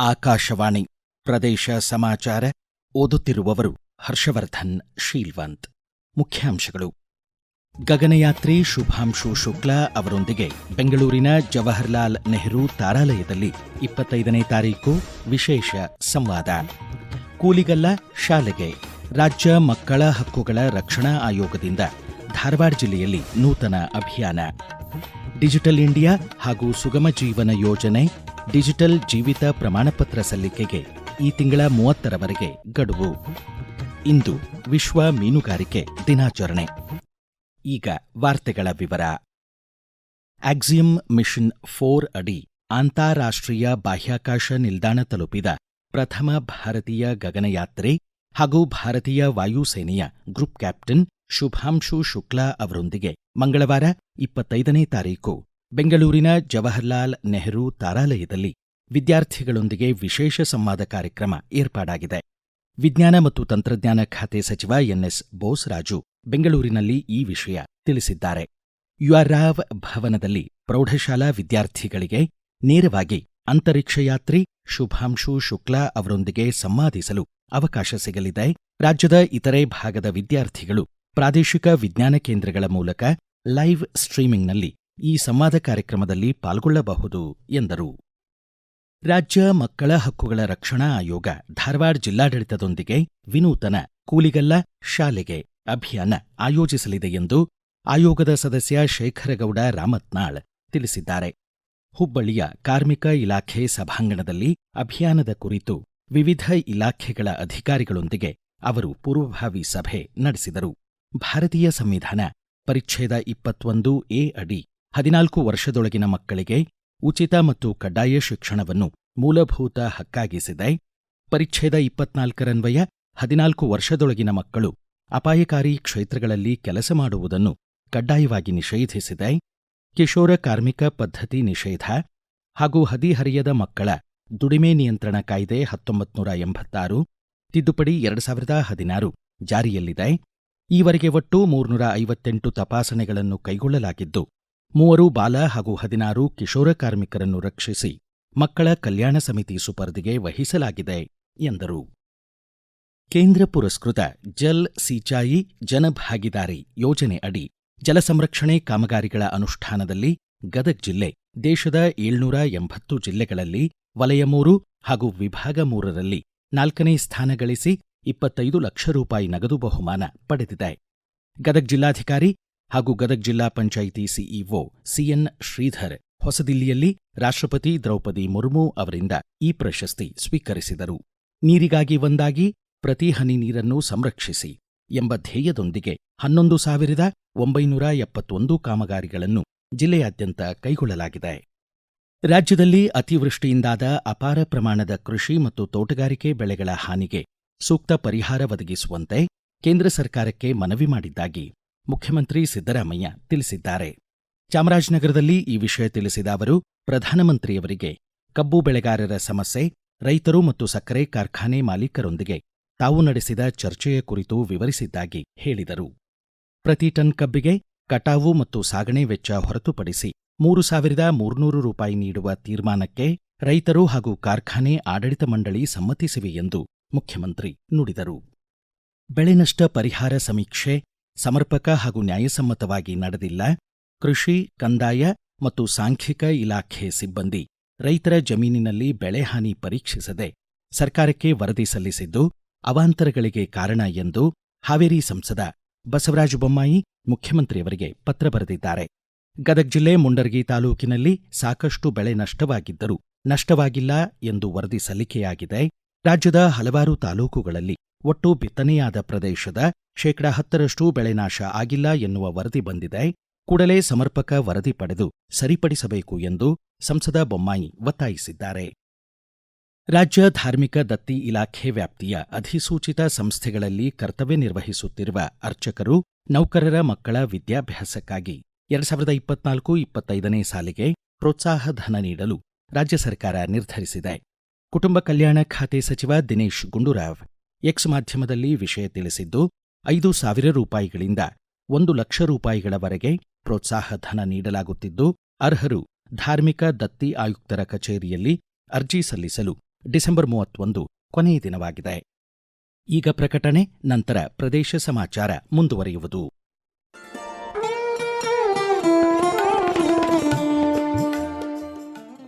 ಆಕಾಶವಾಣಿ. ಪ್ರದೇಶ ಸಮಾಚಾರ ಓದುತ್ತಿರುವವರು ಹರ್ಷವರ್ಧನ್, ಶೀಲ್ವಂತ್. ಮುಖ್ಯಾಂಶಗಳು. ಗಗನಯಾತ್ರಿ ಶುಭಾಂಶು ಶುಕ್ಲಾ ಅವರೊಂದಿಗೆ ಬೆಂಗಳೂರಿನ ಜವಾಹರ್ಲಾಲ್ ನೆಹರು ತಾರಾಲಯದಲ್ಲಿ ಇಪ್ಪತ್ತೈದನೇ ತಾರೀಕು ವಿಶೇಷ ಸಂವಾದ. ಕೂಲಿಗಲ್ಲ ಶಾಲೆಗೆ. ರಾಜ್ಯ ಮಕ್ಕಳ ಹಕ್ಕುಗಳ ರಕ್ಷಣಾ ಆಯೋಗದಿಂದ ಧಾರವಾಡ ಜಿಲ್ಲೆಯಲ್ಲಿ ನೂತನ ಅಭಿಯಾನ. ಡಿಜಿಟಲ್ ಇಂಡಿಯಾ ಹಾಗೂ ಸುಗಮ ಜೀವನ ಯೋಜನೆ ಡಿಜಿಟಲ್ ಜೀವಿತ ಪ್ರಮಾಣಪತ್ರ ಸಲ್ಲಿಕೆಗೆ ಈ ತಿಂಗಳ ಮೂವತ್ತರವರೆಗೆ ಗಡುವು. ಇಂದು ವಿಶ್ವ ಮೀನುಗಾರಿಕೆ ದಿನಾಚರಣೆ. ಈಗ ವಾರ್ತೆಗಳ ವಿವರ. ಆಕ್ಸಿಯಂ ಮಿಷನ್ ಫೋರ್ ಅಡಿ ಅಂತಾರಾಷ್ಟ್ರೀಯ ಬಾಹ್ಯಾಕಾಶ ನಿಲ್ದಾಣ ತಲುಪಿದ ಪ್ರಥಮ ಭಾರತೀಯ ಗಗನಯಾತ್ರೆ ಹಾಗೂ ಭಾರತೀಯ ವಾಯುಸೇನೆಯ ಗ್ರೂಪ್ ಕ್ಯಾಪ್ಟನ್ ಶುಭಾಂಶು ಶುಕ್ಲಾ ಅವರೊಂದಿಗೆ ಮಂಗಳವಾರ ಇಪ್ಪತ್ತೈದನೇ ತಾರೀಕು ಬೆಂಗಳೂರಿನ ಜವಾಹರ್ಲಾಲ್ ನೆಹರು ತಾರಾಲಯದಲ್ಲಿ ವಿದ್ಯಾರ್ಥಿಗಳೊಂದಿಗೆ ವಿಶೇಷ ಸಂವಾದ ಕಾರ್ಯಕ್ರಮ ಏರ್ಪಾಡಾಗಿದೆ. ವಿಜ್ಞಾನ ಮತ್ತು ತಂತ್ರಜ್ಞಾನ ಖಾತೆ ಸಚಿವ ಎನ್ಎಸ್ ಬೋಸರಾಜು ಬೆಂಗಳೂರಿನಲ್ಲಿ ಈ ವಿಷಯ ತಿಳಿಸಿದ್ದಾರೆ. ಯುಆರ್ರಾವ್ ಭವನದಲ್ಲಿ ಪ್ರೌಢಶಾಲಾ ವಿದ್ಯಾರ್ಥಿಗಳಿಗೆ ನೇರವಾಗಿ ಅಂತರಿಕ್ಷ ಯಾತ್ರಿ ಶುಭಾಂಶು ಶುಕ್ಲಾ ಅವರೊಂದಿಗೆ ಸಂವಾದಿಸಲು ಅವಕಾಶ ಸಿಗಲಿದೆ. ರಾಜ್ಯದ ಇತರೆ ಭಾಗದ ವಿದ್ಯಾರ್ಥಿಗಳು ಪ್ರಾದೇಶಿಕ ವಿಜ್ಞಾನ ಕೇಂದ್ರಗಳ ಮೂಲಕ ಲೈವ್ ಸ್ಟ್ರೀಮಿಂಗ್ನಲ್ಲಿ ಈ ಸಂವಾದ ಕಾರ್ಯಕ್ರಮದಲ್ಲಿ ಪಾಲ್ಗೊಳ್ಳಬಹುದು, ಎಂದರು. ರಾಜ್ಯ ಮಕ್ಕಳ ಹಕ್ಕುಗಳ ರಕ್ಷಣಾ ಆಯೋಗ ಧಾರವಾಡ ಜಿಲ್ಲಾಡಳಿತದೊಂದಿಗೆ ವಿನೂತನ ಕೂಲಿಗಲ್ಲ ಶಾಲೆಗೆ ಅಭಿಯಾನ ಆಯೋಜಿಸಲಿದೆ ಎಂದು ಆಯೋಗದ ಸದಸ್ಯ ಶೇಖರಗೌಡ ರಾಮತ್ನಾಳ್ ತಿಳಿಸಿದ್ದಾರೆ. ಹುಬ್ಬಳ್ಳಿಯ ಕಾರ್ಮಿಕ ಇಲಾಖೆ ಸಭಾಂಗಣದಲ್ಲಿ ಅಭಿಯಾನದ ಕುರಿತು ವಿವಿಧ ಇಲಾಖೆಗಳ ಅಧಿಕಾರಿಗಳೊಂದಿಗೆ ಅವರು ಪೂರ್ವಭಾವಿ ಸಭೆ ನಡೆಸಿದರು. ಭಾರತೀಯ ಸಂವಿಧಾನ ಪರಿಚ್ಛೇದ ಇಪ್ಪತ್ತೊಂದು ಎ ಅಡಿ ಹದಿನಾಲ್ಕು ವರ್ಷದೊಳಗಿನ ಮಕ್ಕಳಿಗೆ ಉಚಿತ ಮತ್ತು ಕಡ್ಡಾಯ ಶಿಕ್ಷಣವನ್ನು ಮೂಲಭೂತ ಹಕ್ಕಾಗಿಸಿದೆ. ಪರಿಚ್ಛೇದ ಇಪ್ಪತ್ನಾಲ್ಕರನ್ವಯ ಹದಿನಾಲ್ಕು ವರ್ಷದೊಳಗಿನ ಮಕ್ಕಳು ಅಪಾಯಕಾರಿ ಕ್ಷೇತ್ರಗಳಲ್ಲಿ ಕೆಲಸ ಮಾಡುವುದನ್ನು ಕಡ್ಡಾಯವಾಗಿ ನಿಷೇಧಿಸಿದೆ. ಕಿಶೋರ ಕಾರ್ಮಿಕ ಪದ್ಧತಿ ನಿಷೇಧ ಹಾಗೂ ಹದಿಹರಿಯದ ಮಕ್ಕಳ ದುಡಿಮೆ ನಿಯಂತ್ರಣ ಕಾಯ್ದೆ ಹತ್ತೊಂಬತ್ತು ನೂರ ಎಂಬತ್ತಾರು, ತಿದ್ದುಪಡಿ ಎರಡು ಸಾವಿರದ ಹದಿನಾರು ಜಾರಿಯಲ್ಲಿದೆ. ಈವರೆಗೆ ಒಟ್ಟು ಮೂರ್ನೂರ ಐವತ್ತೆಂಟು ತಪಾಸಣೆಗಳನ್ನು ಕೈಗೊಳ್ಳಲಾಗಿದ್ದು ಮೂವರು ಬಾಲ ಹಾಗೂ ಹದಿನಾರು ಕಿಶೋರ ಕಾರ್ಮಿಕರನ್ನು ರಕ್ಷಿಸಿ ಮಕ್ಕಳ ಕಲ್ಯಾಣ ಸಮಿತಿ ಸುಪರ್ದಿಗೆ ವಹಿಸಲಾಗಿದೆ ಎಂದರು. ಕೇಂದ್ರ ಪುರಸ್ಕೃತ ಜಲ್ ಸಿಂಚಾಯಿ ಜನಭಾಗಿದಾರಿ ಯೋಜನೆ ಅಡಿ ಜಲ ಸಂರಕ್ಷಣೆ ಕಾಮಗಾರಿಗಳ ಅನುಷ್ಠಾನದಲ್ಲಿ ಗದಗ್ ಜಿಲ್ಲೆ, ದೇಶದ ಏಳ್ನೂರ ಎಂಬತ್ತು ಜಿಲ್ಲೆಗಳಲ್ಲಿ ವಲಯ ಮೂರು ಹಾಗೂ ವಿಭಾಗ ಮೂರರಲ್ಲಿ ನಾಲ್ಕನೇ ಸ್ಥಾನ ಗಳಿಸಿ ಇಪ್ಪತ್ತೈದು ಲಕ್ಷ ರೂಪಾಯಿ ನಗದು ಬಹುಮಾನ ಪಡೆದಿದೆ. ಗದಗ್ ಜಿಲ್ಲಾಧಿಕಾರಿ ಹಾಗೂ ಗದಗ್ ಜಿಲ್ಲಾ ಪಂಚಾಯಿತಿ ಸಿಇಒ ಸಿಎನ್ ಶ್ರೀಧರ್ ಹೊಸದಿಲ್ಲಿಯಲ್ಲಿ ರಾಷ್ಟ್ರಪತಿ ದ್ರೌಪದಿ ಮುರ್ಮು ಅವರಿಂದ ಈ ಪ್ರಶಸ್ತಿ ಸ್ವೀಕರಿಸಿದರು. ನೀರಿಗಾಗಿ ಒಂದಾಗಿ ಪ್ರತಿ ಹನಿ ನೀರನ್ನು ಸಂರಕ್ಷಿಸಿ ಎಂಬ ಧ್ಯೇಯದೊಂದಿಗೆ ಹನ್ನೊಂದು ಸಾವಿರದ ಒಂಬೈನೂರ ಎಪ್ಪತ್ತೊಂದು ಕಾಮಗಾರಿಗಳನ್ನು ಜಿಲ್ಲೆಯಾದ್ಯಂತ ಕೈಗೊಳ್ಳಲಾಗಿದೆ. ರಾಜ್ಯದಲ್ಲಿ ಅತಿವೃಷ್ಟಿಯಿಂದಾದ ಅಪಾರ ಪ್ರಮಾಣದ ಕೃಷಿ ಮತ್ತು ತೋಟಗಾರಿಕೆ ಬೆಳೆಗಳ ಹಾನಿಗೆ ಸೂಕ್ತ ಪರಿಹಾರ ಒದಗಿಸುವಂತೆ ಕೇಂದ್ರ ಸರ್ಕಾರಕ್ಕೆ ಮನವಿ ಮಾಡಿದ್ದಾಗಿ ಮುಖ್ಯಮಂತ್ರಿ ಸಿದ್ದರಾಮಯ್ಯ ತಿಳಿಸಿದ್ದಾರೆ. ಚಾಮರಾಜನಗರದಲ್ಲಿ ಈ ವಿಷಯ ತಿಳಿಸಿದ ಅವರು, ಪ್ರಧಾನಮಂತ್ರಿಯವರಿಗೆ ಕಬ್ಬು ಬೆಳೆಗಾರರ ಸಮಸ್ಯೆ, ರೈತರು ಮತ್ತು ಸಕ್ಕರೆ ಕಾರ್ಖಾನೆ ಮಾಲೀಕರೊಂದಿಗೆ ತಾವು ನಡೆಸಿದ ಚರ್ಚೆಯ ಕುರಿತು ವಿವರಿಸಿದ್ದಾಗಿ ಹೇಳಿದರು. ಪ್ರತಿ ಟನ್ ಕಬ್ಬಿಗೆ ಕಟಾವು ಮತ್ತು ಸಾಗಣೆ ವೆಚ್ಚ ಹೊರತುಪಡಿಸಿ ಮೂರು ಸಾವಿರದ ಮೂರ್ನೂರು ರೂಪಾಯಿ ನೀಡುವ ತೀರ್ಮಾನಕ್ಕೆ ರೈತರು ಹಾಗೂ ಕಾರ್ಖಾನೆ ಆಡಳಿತ ಮಂಡಳಿ ಸಮ್ಮತಿಸಿವೆ ಎಂದು ಮುಖ್ಯಮಂತ್ರಿ ನುಡಿದರು. ಬೆಳೆ ನಷ್ಟ ಪರಿಹಾರ ಸಮೀಕ್ಷೆ ಸಮರ್ಪಕ ಹಾಗೂ ನ್ಯಾಯಸಮ್ಮತವಾಗಿ ನಡೆದಿಲ್ಲ. ಕೃಷಿ, ಕಂದಾಯ ಮತ್ತು ಸಾಂಖ್ಯಿಕ ಇಲಾಖೆ ಸಿಬ್ಬಂದಿ ರೈತರ ಜಮೀನಿನಲ್ಲಿ ಬೆಳೆಹಾನಿ ಪರೀಕ್ಷಿಸದೆ ಸರ್ಕಾರಕ್ಕೆ ವರದಿ ಸಲ್ಲಿಸಿದ್ದು, ಅವಾಂತರಗಳಿಗೆ ಕಾರಣ ಎಂದು ಹಾವೇರಿ ಸಂಸದ ಬಸವರಾಜ ಬೊಮ್ಮಾಯಿ ಮುಖ್ಯಮಂತ್ರಿಯವರಿಗೆ ಪತ್ರ ಬರೆದಿದ್ದಾರೆ. ಗದಗ್ ಜಿಲ್ಲೆ ಮುಂಡರ್ಗಿ ತಾಲೂಕಿನಲ್ಲಿ ಸಾಕಷ್ಟು ಬೆಳೆ ನಷ್ಟವಾಗಿದ್ದರೂ ನಷ್ಟವಾಗಿಲ್ಲ ಎಂದು ವರದಿ ಸಲ್ಲಿಕೆಯಾಗಿದೆ. ರಾಜ್ಯದ ಹಲವಾರು ತಾಲೂಕುಗಳಲ್ಲಿ ಒಟ್ಟು ಬಿತ್ತನೆಯಾದ ಪ್ರದೇಶದ ಶೇಕಡ ಹತ್ತರಷ್ಟು ಬೆಳೆ ನಾಶ ಆಗಿಲ್ಲ ಎನ್ನುವ ವರದಿ ಬಂದಿದೆ. ಕೂಡಲೇ ಸಮರ್ಪಕ ವರದಿ ಪಡೆದು ಸರಿಪಡಿಸಬೇಕು ಎಂದು ಸಂಸದ ಬೊಮ್ಮಾಯಿ ಒತ್ತಾಯಿಸಿದ್ದಾರೆ. ರಾಜ್ಯ ಧಾರ್ಮಿಕ ದತ್ತಿ ಇಲಾಖೆ ವ್ಯಾಪ್ತಿಯ ಅಧಿಸೂಚಿತ ಸಂಸ್ಥೆಗಳಲ್ಲಿ ಕರ್ತವ್ಯ ನಿರ್ವಹಿಸುತ್ತಿರುವ ಅರ್ಚಕರು ನೌಕರರ ಮಕ್ಕಳ ವಿದ್ಯಾಭ್ಯಾಸಕ್ಕಾಗಿ ಎರಡು ಸಾವಿರದ ಇಪ್ಪತ್ನಾಲ್ಕು ಇಪ್ಪತ್ತೈದನೇ ಸಾಲಿಗೆ ಪ್ರೋತ್ಸಾಹ ಧನ ನೀಡಲು ರಾಜ್ಯ ಸರ್ಕಾರ ನಿರ್ಧರಿಸಿದೆ. ಕುಟುಂಬ ಕಲ್ಯಾಣ ಖಾತೆ ಸಚಿವ ದಿನೇಶ್ ಗುಂಡೂರಾವ್ ಎಕ್ಸ್ ಮಾಧ್ಯಮದಲ್ಲಿ ವಿಷಯ ತಿಳಿಸಿದ್ದು, ಐದು ಸಾವಿರ ರೂಪಾಯಿಗಳಿಂದ ಒಂದು ಲಕ್ಷ ರೂಪಾಯಿಗಳವರೆಗೆ ಪ್ರೋತ್ಸಾಹ ಧನ ನೀಡಲಾಗುತ್ತಿದ್ದು, ಅರ್ಹರು ಧಾರ್ಮಿಕ ದತ್ತಿ ಆಯುಕ್ತರ ಕಚೇರಿಯಲ್ಲಿ ಅರ್ಜಿ ಸಲ್ಲಿಸಲು ಡಿಸೆಂಬರ್ ಮೂವತ್ತೊಂದು ಕೊನೆಯ ದಿನವಾಗಿದೆ. ಈಗ ಪ್ರಕಟಣೆ, ನಂತರ ಪ್ರದೇಶ ಸಮಾಚಾರ ಮುಂದುವರಿಯುವುದು.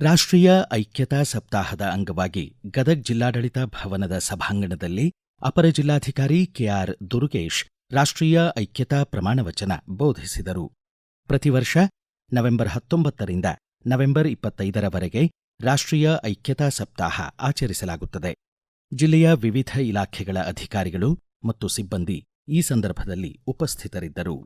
ರಾಷ್ಟ್ರೀಯ ಐಕ್ಯತಾ ಸಪ್ತಾಹದ ಅಂಗವಾಗಿ ಗದಗ್ ಜಿಲ್ಲಾಡಳಿತ ಭವನದ ಸಭಾಂಗಣದಲ್ಲಿ ಅಪರ ಜಿಲ್ಲಾಧಿಕಾರಿ ಕೆಆರ್ ದುರುಗೇಶ್ ರಾಷ್ಟ್ರೀಯ ಐಕ್ಯತಾ ಪ್ರಮಾಣವಚನ ಬೋಧಿಸಿದರು. ಪ್ರತಿವರ್ಷ ನವೆಂಬರ್ ಹತ್ತೊಂಬತ್ತರಿಂದ ನವೆಂಬರ್ ಇಪ್ಪತ್ತೈದರವರೆಗೆ ರಾಷ್ಟ್ರೀಯ ಐಕ್ಯತಾ ಸಪ್ತಾಹ ಆಚರಿಸಲಾಗುತ್ತದೆ. ಜಿಲ್ಲೆಯ ವಿವಿಧ ಇಲಾಖೆಗಳ ಅಧಿಕಾರಿಗಳು ಮತ್ತು ಸಿಬ್ಬಂದಿ ಈ ಸಂದರ್ಭದಲ್ಲಿ ಉಪಸ್ಥಿತರಿದ್ದರು.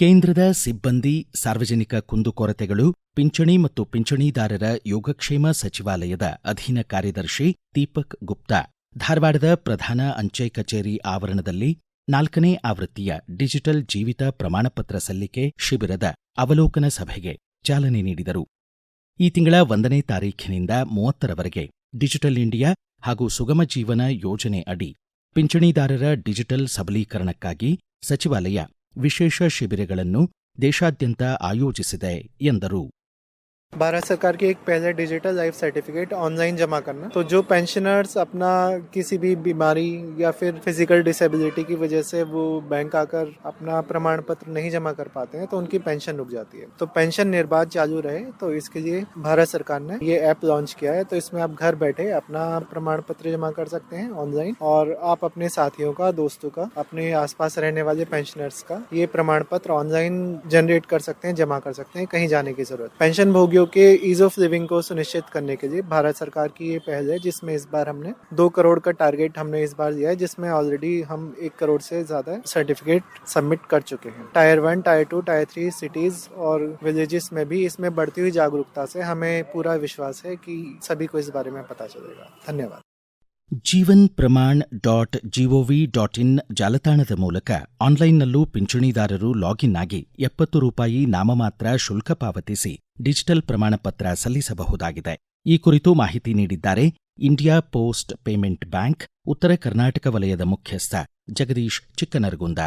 ಕೇಂದ್ರದ ಸಿಬ್ಬಂದಿ, ಸಾರ್ವಜನಿಕ ಕುಂದುಕೊರತೆಗಳು ಪಿಂಚಣಿ ಮತ್ತು ಪಿಂಚಣಿದಾರರ ಯೋಗಕ್ಷೇಮ ಸಚಿವಾಲಯದ ಅಧೀನ ಕಾರ್ಯದರ್ಶಿ ದೀಪಕ್ ಗುಪ್ತಾ, ಧಾರವಾಡದ ಪ್ರಧಾನ ಅಂಚೆ ಕಚೇರಿ ಆವರಣದಲ್ಲಿ ನಾಲ್ಕನೇ ಆವೃತ್ತಿಯ ಡಿಜಿಟಲ್ ಜೀವಿತ ಪ್ರಮಾಣಪತ್ರ ಸಲ್ಲಿಕೆ ಶಿಬಿರದ ಅವಲೋಕನ ಸಭೆಗೆ ಚಾಲನೆ ನೀಡಿದರು. ಈ ತಿಂಗಳ ಒಂದನೇ ತಾರೀಖಿನಿಂದ ಮೂವತ್ತರವರೆಗೆ ಡಿಜಿಟಲ್ ಇಂಡಿಯಾ ಹಾಗೂ ಸುಗಮ ಜೀವನ ಯೋಜನೆ ಅಡಿ ಪಿಂಚಣಿದಾರರ ಡಿಜಿಟಲ್ ಸಬಲೀಕರಣಕ್ಕಾಗಿ ಸಚಿವಾಲಯ ವಿಶೇಷ ಶಿಬಿರಗಳನ್ನು ದೇಶಾದ್ಯಂತ ಆಯೋಜಿಸಿದೆ ಎಂದರು. भारत सरकार की एक पहले डिजिटल लाइफ सर्टिफिकेट ऑनलाइन जमा करना। तो जो पेंशनर्स अपना किसी भी बीमारी या फिर फ़िज़िकल डिसेबिलिटी की वजह से वो बैंक आकर अपना प्रमाण पत्र नहीं जमा कर पाते हैं तो उनकी पेंशन रुक जाती है। तो पेंशन निर्बाध चालू रहे तो इसके लिए भारत सरकार ने ये ऐप लॉन्च किया है। तो इसमें आप घर बैठे अपना प्रमाण पत्र जमा कर सकते हैं ऑनलाइन और आप अपने साथियों का, दोस्तों का, अपने आसपास रहने वाले पेंशनर्स का ये प्रमाण पत्र ऑनलाइन जनरेट कर सकते हैं, जमा कर सकते हैं, कहीं जाने की ज़रूरत। पेंशन भोगियों के ईज ऑफ़ लिविंग को सुनिश्चित करने के लिए भारत सरकार की ये पहल है, जिसमें इस बार हमने दो करोड़ का टारगेट हमने इस बार दिया है, जिसमें ऑलरेडी हम एक करोड़ से ज़्यादा सर्टिफिकेट सबमिट कर चुके हैं। Tier one tier two tier three cities और विलेजेस में भी इसमें बढ़ती हुई जागरूकता से हमें पूरा विश्वास है कि सभी को इस बारे में पता चलेगा। धन्यवाद। Jeevan Pramaan dot gov dot in ಜಾಲತಾಣದ ಮೂಲಕ ಆನ್ಲೈನ್ನಲ್ಲೂ ಪಿಂಚಣಿದಾರರು ಲಾಗಿನ್ ಆಗಿ ಎಪ್ಪತ್ತು ರೂಪಾಯಿ ನಾಮಮಾತ್ರ ಶುಲ್ಕ ಪಾವತಿಸಿ ಡಿಜಿಟಲ್ ಪ್ರಮಾಣಪತ್ರ ಸಲ್ಲಿಸಬಹುದಾಗಿದೆ. ಈ ಕುರಿತು ಮಾಹಿತಿ ನೀಡಿದ್ದಾರೆ ಇಂಡಿಯಾ ಪೋಸ್ಟ್ ಪೇಮೆಂಟ್ ಬ್ಯಾಂಕ್, ಉತ್ತರ ಕರ್ನಾಟಕ ವಲಯದ ಮುಖ್ಯಸ್ಥ ಜಗದೀಶ್ ಚಿಕ್ಕನರಗುಂದ.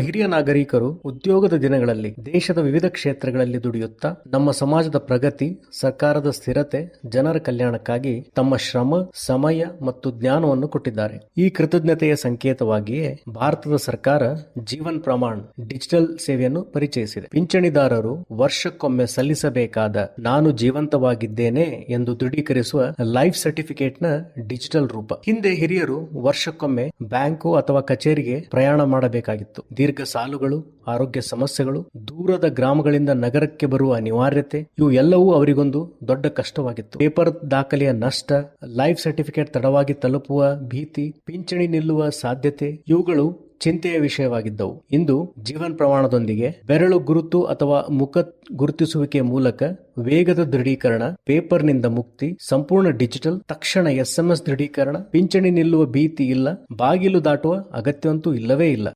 ಹಿರಿಯ ನಾಗರಿಕರು ಉದ್ಯೋಗದ ದಿನಗಳಲ್ಲಿ ದೇಶದ ವಿವಿಧ ಕ್ಷೇತ್ರಗಳಲ್ಲಿ ದುಡಿಯುತ್ತಾ ನಮ್ಮ ಸಮಾಜದ ಪ್ರಗತಿ, ಸರ್ಕಾರದ ಸ್ಥಿರತೆ, ಜನರ ಕಲ್ಯಾಣಕ್ಕಾಗಿ ತಮ್ಮ ಶ್ರಮ, ಸಮಯ ಮತ್ತು ಜ್ಞಾನವನ್ನು ಕೊಟ್ಟಿದ್ದಾರೆ. ಈ ಕೃತಜ್ಞತೆಯ ಸಂಕೇತವಾಗಿಯೇ ಭಾರತದ ಸರ್ಕಾರ ಜೀವನ್ ಪ್ರಮಾಣ್ ಡಿಜಿಟಲ್ ಸೇವೆಯನ್ನು ಪರಿಚಯಿಸಿದೆ. ಪಿಂಚಣಿದಾರರು ವರ್ಷಕ್ಕೊಮ್ಮೆ ಸಲ್ಲಿಸಬೇಕಾದ ನಾನು ಜೀವಂತವಾಗಿದ್ದೇನೆ ಎಂದು ದೃಢೀಕರಿಸುವ ಲೈಫ್ ಸರ್ಟಿಫಿಕೇಟ್ನ ಡಿಜಿಟಲ್ ರೂಪ. ಹಿಂದೆ ಹಿರಿಯರು ವರ್ಷಕ್ಕೊಮ್ಮೆ ಬ್ಯಾಂಕು ಅಥವಾ ಕಚೇರಿಗೆ ಪ್ರಯಾಣ ಮಾಡಬೇಕಾಗಿತ್ತು. ದೀರ್ಘ ಸಾಲುಗಳು, ಆರೋಗ್ಯ ಸಮಸ್ಯೆಗಳು, ದೂರದ ಗ್ರಾಮಗಳಿಂದ ನಗರಕ್ಕೆ ಬರುವ ಅನಿವಾರ್ಯತೆ, ಇವು ಎಲ್ಲವೂ ಅವರಿಗೊಂದು ದೊಡ್ಡ ಕಷ್ಟವಾಗಿತ್ತು. ಪೇಪರ್ ದಾಖಲೆಯ ನಷ್ಟ, ಲೈಫ್ ಸರ್ಟಿಫಿಕೇಟ್ ತಡವಾಗಿ ತಲುಪುವ ಭೀತಿ, ಪಿಂಚಣಿ ನಿಲ್ಲುವ ಸಾಧ್ಯತೆ, ಇವುಗಳು ಚಿಂತೆಯ ವಿಷಯವಾಗಿದ್ದವು. ಇಂದು ಜೀವನ್ ಪ್ರಮಾಣದೊಂದಿಗೆ ಬೆರಳು ಗುರುತು ಅಥವಾ ಮುಖ ಗುರುತಿಸುವಿಕೆ ಮೂಲಕ ವೇಗದ ದೃಢೀಕರಣ, ಪೇಪರ್ನಿಂದ ಮುಕ್ತಿ, ಸಂಪೂರ್ಣ ಡಿಜಿಟಲ್, ತಕ್ಷಣ ಎಸ್ಎಂಎಸ್ ದೃಢೀಕರಣ, ಪಿಂಚಣಿ ನಿಲ್ಲುವ ಭೀತಿ ಇಲ್ಲ, ಬಾಗಿಲು ದಾಟುವ ಅಗತ್ಯವಂತೂ ಇಲ್ಲವೇ ಇಲ್ಲ.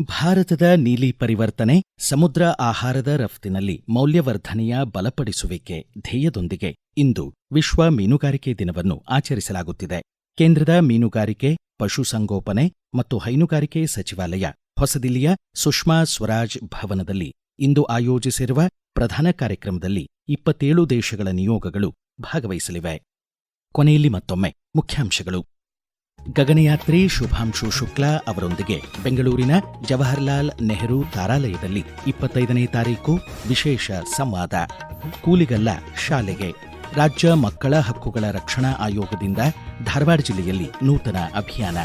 ಭಾರತದ ನೀಲಿ ಪರಿವರ್ತನೆ ಸಮುದ್ರ ಆಹಾರದ ರಫ್ತಿನಲ್ಲಿ ಮೌಲ್ಯವರ್ಧನೆಯ ಬಲಪಡಿಸುವಿಕೆ ಧ್ಯೇಯದೊಂದಿಗೆ ಇಂದು ವಿಶ್ವ ಮೀನುಗಾರಿಕೆ ದಿನವನ್ನು ಆಚರಿಸಲಾಗುತ್ತಿದೆ. ಕೇಂದ್ರದ ಮೀನುಗಾರಿಕೆ ಪಶುಸಂಗೋಪನೆ ಮತ್ತು ಹೈನುಗಾರಿಕೆ ಸಚಿವಾಲಯ ಹೊಸದಿಲ್ಲಿಯ ಸುಷ್ಮಾ ಸ್ವರಾಜ್ ಭವನದಲ್ಲಿ ಇಂದು ಆಯೋಜಿಸಿರುವ ಪ್ರಧಾನ ಕಾರ್ಯಕ್ರಮದಲ್ಲಿ ಇಪ್ಪತ್ತೇಳು ದೇಶಗಳ ನಿಯೋಗಗಳು ಭಾಗವಹಿಸಲಿವೆ. ಕೊನೆಯಲ್ಲಿ ಮತ್ತೊಮ್ಮೆ ಮುಖ್ಯಾಂಶಗಳು. ಗಗನಯಾತ್ರಿ ಶುಭಾಂಶು ಶುಕ್ಲಾ ಅವರೊಂದಿಗೆ ಬೆಂಗಳೂರಿನ ಜವಾಹರ್ಲಾಲ್ ನೆಹರು ತಾರಾಲಯದಲ್ಲಿ ಇಪ್ಪತ್ತೈದನೇ ತಾರೀಕು ವಿಶೇಷ ಸಂವಾದ. ಕೂಲಿಗಲ್ಲ ಶಾಲೆಗೆ. ರಾಜ್ಯ ಮಕ್ಕಳ ಹಕ್ಕುಗಳ ರಕ್ಷಣಾ ಆಯೋಗದಿಂದ ಧಾರವಾಡ ಜಿಲ್ಲೆಯಲ್ಲಿ ನೂತನ ಅಭಿಯಾನ.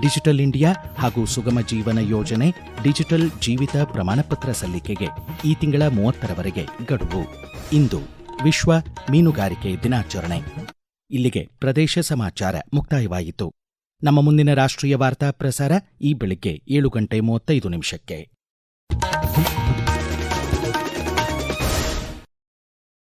ಡಿಜಿಟಲ್ ಇಂಡಿಯಾ ಹಾಗೂ ಸುಗಮ ಜೀವನ ಯೋಜನೆ ಡಿಜಿಟಲ್ ಜೀವಿತ ಪ್ರಮಾಣಪತ್ರ ಸಲ್ಲಿಕೆಗೆ ಈ ತಿಂಗಳ ಮೂವತ್ತರವರೆಗೆ ಗಡುವು. ಇಂದು ವಿಶ್ವ ಮೀನುಗಾರಿಕೆ ದಿನಾಚರಣೆ. ಇಲ್ಲಿಗೆ ಪ್ರದೇಶ ಸಮಾಚಾರ ಮುಕ್ತಾಯವಾಯಿತು. ನಮ್ಮ ಮುಂದಿನ ರಾಷ್ಟ್ರೀಯ ವಾರ್ತಾ ಪ್ರಸಾರ ಈ ಬೆಳಿಗ್ಗೆ ಏಳು ಗಂಟೆ ಮೂವತ್ತೈದು ನಿಮಿಷಕ್ಕೆ.